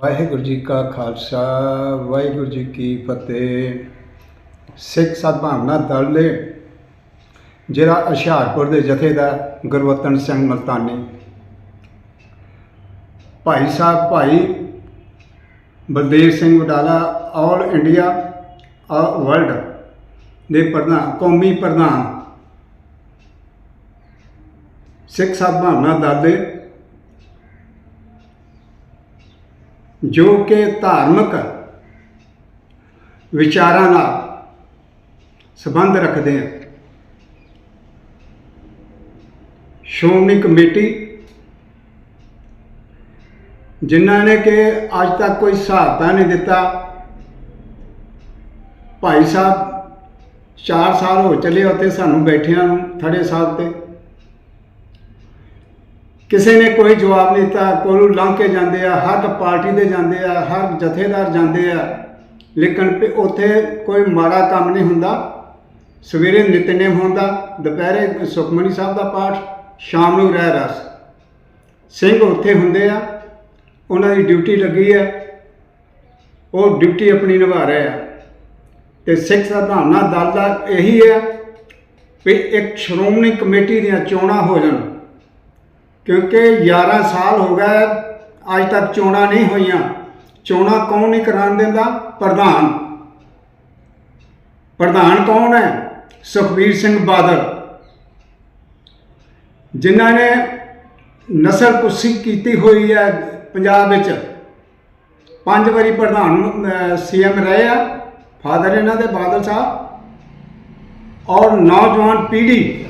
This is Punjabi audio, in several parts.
ਵਾਹਿਗੁਰੂ ਜੀ ਕਾ ਖਾਲਸਾ, ਵਾਹਿਗੁਰੂ ਜੀ ਕੀ ਫਤਿਹ। ਸਿੱਖ ਸਦਭਾਵਨਾ ਦਲ ਦੇ ਜਿਹੜਾ ਹੁਸ਼ਿਆਰਪੁਰ ਦੇ ਜਥੇਦਾਰ ਗੁਰਵਤਨ ਸਿੰਘ ਮਲਤਾਨੀ, ਭਾਈ ਸਾਹਿਬ ਭਾਈ ਬਲਦੇਵ ਸਿੰਘ ਉਡਾਲਾ ਆਲ ਇੰਡੀਆ ਆ ਵਰਲਡ ਦੇ ਪ੍ਰਧਾਨ, ਕੌਮੀ ਪ੍ਰਧਾਨ। ਸਿੱਖ ਸਦਭਾਵਨਾ ਦਲ ਦੇ ਜੋ ਕਿ ਧਾਰਮਿਕ ਵਿਚਾਰਾਂ ਨਾਲ ਸੰਬੰਧ ਰੱਖਦੇ ਆ। ਸ਼੍ਰੋਮਣੀ ਕਮੇਟੀ ਜਿਨ੍ਹਾਂ ਨੇ ਕਿ ਅੱਜ ਤੱਕ ਕੋਈ ਸਹਾਇਤਾ ਨਹੀਂ ਦਿੱਤਾ। ਭਾਈ ਸਾਹਿਬ 4 ਸਾਲ ਹੋ ਚੱਲੇ ਉੱਥੇ ਸਾਨੂੰ ਬੈਠਿਆਂ ਨੂੰ ਥੜੇ ਸਾਹਿਬ ਤੇ। ਕਿਸੇ ਨੇ ਕੋਈ ਜਵਾਬ ਨਹੀਂ ਦਿੱਤਾ, ਕੋਲੋਂ ਲੰਘ ਕੇ ਜਾਂਦੇ ਆ, ਹਰ ਪਾਰਟੀ ਦੇ ਜਾਂਦੇ ਆ, ਹਰ ਜਥੇਦਾਰ ਜਾਂਦੇ ਆ। ਲੇਕਿਨ ਉੱਥੇ ਕੋਈ ਮਾੜਾ ਕੰਮ ਨਹੀਂ ਹੁੰਦਾ। ਸਵੇਰੇ ਨਿਤਨੇਮ ਹੁੰਦਾ, ਦੁਪਹਿਰੇ ਸੁਖਮਨੀ ਸਾਹਿਬ ਦਾ ਪਾਠ, ਸ਼ਾਮ ਨੂੰ ਰਹਿ ਰਸ। ਸਿੰਘ ਉੱਥੇ ਹੁੰਦੇ ਆ, ਉਹਨਾਂ ਦੀ ਡਿਊਟੀ ਲੱਗੀ ਹੈ ਉਹ ਡਿਊਟੀ ਆਪਣੀ ਨਿਭਾ ਰਹੇ ਆ। ਤੇ ਸਿੱਖ ਸਧਾਰਨਾ ਦਲ ਦਾ ਇਹੀ ਹੈ ਵੀ ਇੱਕ ਸ਼੍ਰੋਮਣੀ ਕਮੇਟੀ ਦੀਆਂ ਚੋਣਾਂ ਹੋ ਜਾਣ। ਕਿਉਂਕਿ 11 ਸਾਲ ਹੋ ਗਏ ਅੱਜ ਤੱਕ ਚੋਣਾਂ ਨਹੀਂ ਹੋਈਆਂ। ਚੋਣਾਂ ਕੌਣ ਨਹੀਂ ਕਰਾਉਣ ਦਿੰਦਾ? ਪ੍ਰਧਾਨ। ਪ੍ਰਧਾਨ ਕੌਣ ਹੈ? ਸੁਖਬੀਰ ਸਿੰਘ ਬਾਦਲ। ਜਿਨ੍ਹਾਂ ਨੇ ਨਸਲ ਕੁਸ਼ੀ ਕੀਤੀ ਹੋਈ ਹੈ ਪੰਜਾਬ ਵਿੱਚ। ਪੰਜ ਵਾਰੀ ਪ੍ਰਧਾਨ ਸੀਐਮ ਰਹੇ ਆ। ਫਾਦਰ ਇਹਨਾਂ ਦੇ ਬਾਦਲ ਸਾਹਿਬ। ਔਰ ਨੌਜਵਾਨ ਪੀੜ੍ਹੀ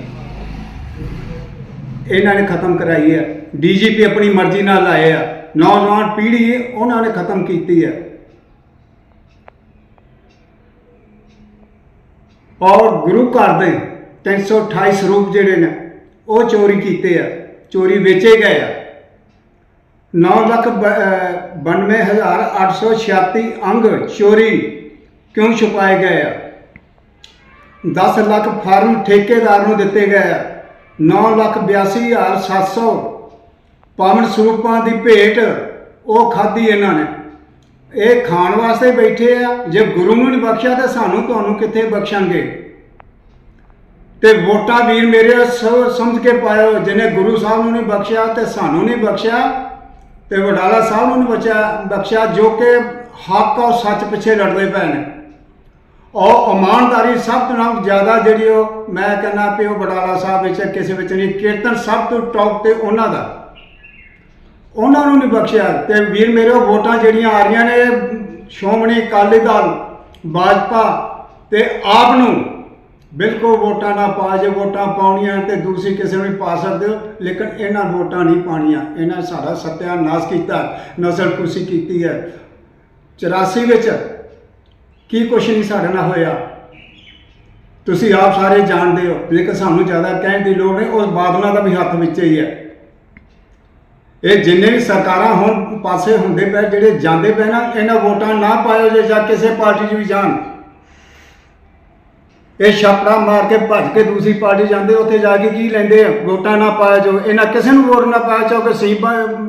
ਇਹਨਾਂ ਨੇ ਖਤਮ ਕਰਾਈ ਹੈ। ਡੀਜੀਪੀ ਆਪਣੀ ਮਰਜ਼ੀ ਨਾਲ ਲਾਏ ਆ। ਨੌਜਵਾਨ ਪੀੜ੍ਹੀ ਉਹਨਾਂ ਨੇ ਖਤਮ ਕੀਤੀ ਹੈ। ਔਰ ਗੁਰੂ ਘਰ ਦੇ 328 ਸਰੂਪ ਜਿਹੜੇ ਨੇ, ਉਹ ਚੋਰੀ ਕੀਤੇ ਆ। ਚੋਰੀ ਵੇਚੇ ਗਏ ਆ। 992886 ਅੰਗ ਚੋਰੀ ਕਿਉਂ ਛੁਪਾਏ ਗਏ ਆ? 10 ਲੱਖ ਫਾਰਮ ਠੇਕੇਦਾਰ ਨੂੰ ਦਿੱਤੇ ਗਏ ਆ। 982700 ਪਾਵਨ ਸਰੂਪਾਂ ਦੀ ਭੇਟ ਉਹ ਖਾਧੀ ਇਹਨਾਂ ਨੇ। ਇਹ ਖਾਣ ਵਾਸਤੇ ਬੈਠੇ ਆ, ਜੇ ਗੁਰੂ ਨੂੰ ਨਹੀਂ ਬਖਸ਼ਿਆ ਤਾਂ ਸਾਨੂੰ ਤੁਹਾਨੂੰ ਕਿੱਥੇ ਬਖਸ਼ਾਂਗੇ ਤੇ ਵੋਟਾਂ ਵੀਰ ਮੇਰੇ ਸਭ ਸਮਝ ਕੇ ਪਾਇਓ, ਜਿਹਨੇ ਗੁਰੂ ਸਾਹਿਬ ਨੂੰ ਨਹੀਂ ਬਖਸ਼ਿਆ ਤੇ ਸਾਨੂੰ ਨਹੀਂ ਬਖਸ਼ਿਆ ਤੇ ਵਡਾਲਾ ਸਾਹਿਬ ਨੂੰ ਨਹੀਂ ਬਚਿਆ ਬਖਸ਼ਿਆ ਜੋ ਕਿ ਹੱਕ ਔਰ ਸੱਚ ਪਿੱਛੇ ਲੜਦੇ ਪਏ ਨੇ। ਉਹ ਇਮਾਨਦਾਰੀ ਸਭ ਤੋਂ ਨਾਲ ਜ਼ਿਆਦਾ ਜਿਹੜੀ ਉਹ, ਮੈਂ ਕਹਿੰਦਾ ਵੀ ਉਹ ਵਡਾਲਾ ਸਾਹਿਬ ਵਿੱਚ, ਕਿਸੇ ਵਿੱਚ ਨਹੀਂ, ਕੀਰਤਨ ਸਭ ਤੋਂ ਟੌਪ ਤੇ ਉਹਨਾਂ ਦਾ। ਉਹਨਾਂ ਨੂੰ ਨਹੀਂ ਬਖਸ਼ਿਆ। ਤੇ ਵੀਰ ਮੇਰੇ, ਉਹ ਵੋਟਾਂ ਜਿਹੜੀਆਂ ਆ ਰਹੀਆਂ ਨੇ, ਸ਼੍ਰੋਮਣੀ ਅਕਾਲੀ ਦਲ, ਭਾਜਪਾ ਤੇ ਆਪ ਨੂੰ ਬਿਲਕੁਲ ਵੋਟਾਂ ਨਾ ਪਾ ਜੇ, ਵੋਟਾਂ ਪਾਉਣੀਆਂ ਤੇ ਦੂਸਰੀ ਕਿਸੇ ਨੂੰ ਵੀ ਪਾ ਸਕਦੇ ਹੋ ਲੇਕਿਨ ਇਹਨਾਂ ਵੋਟਾਂ ਨਹੀਂ ਪਾਣੀਆਂ ਇਹਨਾਂ ਸਾਡਾ ਸਤਿਆਨਾਸ਼ ਕੀਤਾ, ਨਸਲ ਕੁਸ਼ੀ ਕੀਤੀ ਹੈ। 84 ਵਿੱਚ ਕੀ ਕੁਛ ਨਹੀਂ ਸਾਡੇ ਨਾਲ ਹੋਇਆ? ਤੁਸੀਂ ਆਪ ਸਾਰੇ ਜਾਣਦੇ ਹੋ, ਲੇਕਿਨ ਸਾਨੂੰ ਜ਼ਿਆਦਾ ਕਹਿਣ ਦੀ ਲੋੜ ਨਹੀਂ, ਉਸ ਬਾਦਲਾਂ ਦਾ ਵੀ ਹੱਥ ਵਿੱਚ ਹੀ ਹੈ। ਇਹ ਜਿੰਨੇ ਵੀ ਸਰਕਾਰਾਂ ਹੁਣ ਪਾਸੇ ਹੁੰਦੇ ਪਏ, ਜਿਹੜੇ ਜਾਂਦੇ ਪਏ ਨਾ, ਇਹਨਾਂ ਵੋਟਾਂ ਨਾ ਪਾਇਓ ਜੇ ਜਾਂ ਕਿਸੇ ਪਾਰਟੀ 'ਚ ਵੀ ਜਾਣ ਇਹ ਛਾਪੜਾ ਮਾਰ ਕੇ ਭੱਜ ਕੇ ਦੂਸਰੀ ਪਾਰਟੀ ਜਾਂਦੇ, ਉੱਥੇ ਜਾ ਕੇ ਕੀ ਲੈਂਦੇ ਆ? ਵੋਟਾਂ ਨਾ ਪਾਇਆ ਜੋ ਇਹਨਾਂ ਕਿਸੇ ਨੂੰ ਵੋਟ ਨਾ ਪਾਇਆ ਚਾਹੋ ਕਿ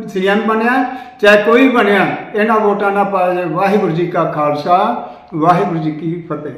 ਸੀਐਮ ਬਣਿਆ, ਚਾਹੇ ਕੋਈ ਬਣਿਆ, ਇਹਨਾਂ ਵੋਟਾਂ ਨਾ ਪਾਇਆ ਜੇ ਵਾਹਿਗੁਰੂ ਜੀ ਕਾ ਖਾਲਸਾ, ਵਾਹਿਗੁਰੂ ਜੀ ਕੀ ਫਤਿਹ।